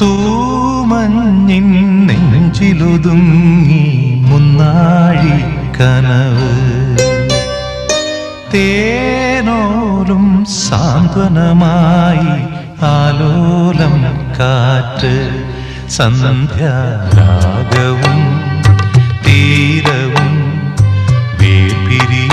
തൂമഞ്ഞിൻ നെഞ്ചിലൊതുങ്ങി മുന്നാഴി കനവ്. തേനോലും സാന്ത്വനമായി ആലോലം കാറ്റ് സന്ധ്യാഗവും തീരവും വേപ്പിരി